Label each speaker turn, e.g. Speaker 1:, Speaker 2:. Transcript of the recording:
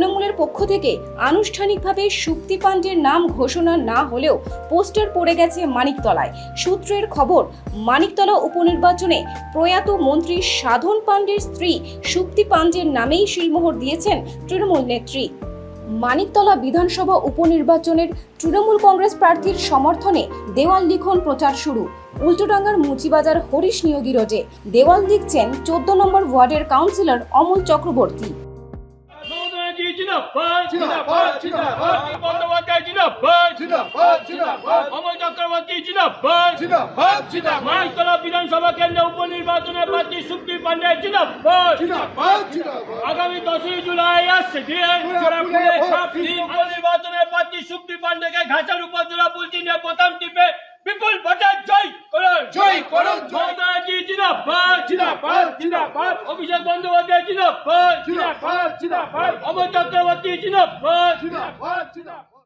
Speaker 1: তৃণমূলের পক্ষ থেকে আনুষ্ঠানিকভাবে সুপ্তি পাণ্ডের নাম ঘোষণা না হলেও পোস্টার পড়ে গেছে মানিকতলায়। সূত্রের খবর, মানিকতলা উপনির্বাচনে প্রয়াত মন্ত্রী সাধন পাণ্ডের স্ত্রী সুপ্তি পাণ্ডের নামেই শিলমোহর দিয়েছেন তৃণমূল নেত্রী। মানিকতলা বিধানসভা উপনির্বাচনের তৃণমূল কংগ্রেস প্রার্থীর সমর্থনে দেওয়াল লিখন প্রচার শুরু। উল্টোডাঙ্গার মুচিবাজার হরিশ নিয়োগী রোডে দেওয়াল লিখছেন চোদ্দ নম্বর ওয়ার্ডের কাউন্সিলর অমল চক্রবর্তী।
Speaker 2: জিন্দাবাদ
Speaker 3: জিন্দাবাদ, জিন্দাবাদ।
Speaker 2: বন্দ্যোপাধ্যায় জিন্দাবাদ
Speaker 3: জিন্দাবাদ, জিন্দাবাদ।
Speaker 2: অমল চক্রবর্তী জিন্দাবাদ
Speaker 3: জিন্দাবাদ, জিন্দাবাদ।
Speaker 2: মানিকতলা বিধানসভা কেন্দ্র উপনির্বাচনের প্রার্থী সুপ্তি পান্ডে জিন্দাবাদ
Speaker 3: জিন্দাবাদ, জিন্দাবাদ।
Speaker 2: আগামী দশই জুলাই আসছে দিয়ে উপনির্বাচনের প্রার্থী সুপ্তি পান্ডেকে ঘাটার উপজেলা পুলটি নিয়ে প্রথম টিপে করুন। মমতাজি জিন্দাবাদ
Speaker 3: জিন্দাবাদ, জিন্দাবাদ।
Speaker 2: অভিষেক বন্দ্যোপাধ্যায় জিন্দাবাদ
Speaker 3: জিন্দাবাদ, জিন্দাবাদ।
Speaker 2: অমল চক্রবর্তী জিন্দাবাদ
Speaker 3: জিন্দাবাদ, জিন্দাবাদ।